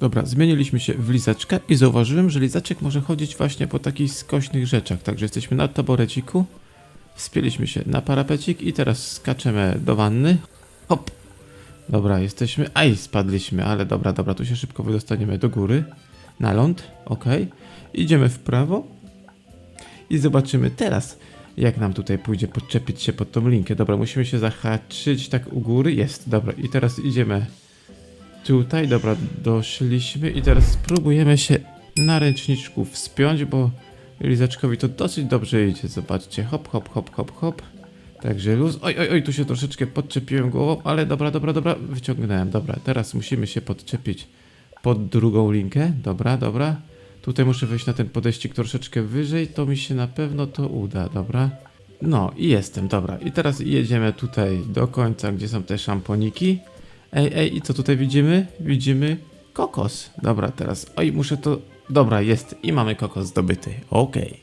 Dobra, zmieniliśmy się w lizaczkę i zauważyłem, że lizaczek może chodzić właśnie po takich skośnych rzeczach. Także jesteśmy na taboreciku, wspięliśmy się na parapecik i teraz skaczemy do wanny. Hop! Dobra, jesteśmy. Aj, spadliśmy, ale dobra, dobra, tu się szybko wydostaniemy do góry. Na ląd, ok. Idziemy w prawo i zobaczymy teraz, jak nam tutaj pójdzie podczepić się pod tą linkę. Dobra, musimy się zahaczyć tak u góry. Jest, dobra, i teraz idziemy tutaj. Dobra, doszliśmy i teraz spróbujemy się na ręczniczku wspiąć, bo Lizaczkowi to dosyć dobrze idzie. Zobaczcie, hop, hop, hop, hop, hop. Także luz. Oj, oj, oj, tu się troszeczkę podczepiłem głową, ale dobra, dobra, dobra, wyciągnąłem. Dobra, teraz musimy się podczepić pod drugą linkę. Dobra, dobra. Tutaj muszę wejść na ten podejścik troszeczkę wyżej, to mi się na pewno to uda, dobra. No i jestem, dobra. I teraz jedziemy tutaj do końca, gdzie są te szamponiki. Ej, ej, i co tutaj widzimy? Widzimy kokos. Dobra, teraz, oj, muszę to... Dobra, jest i mamy kokos zdobyty, okej.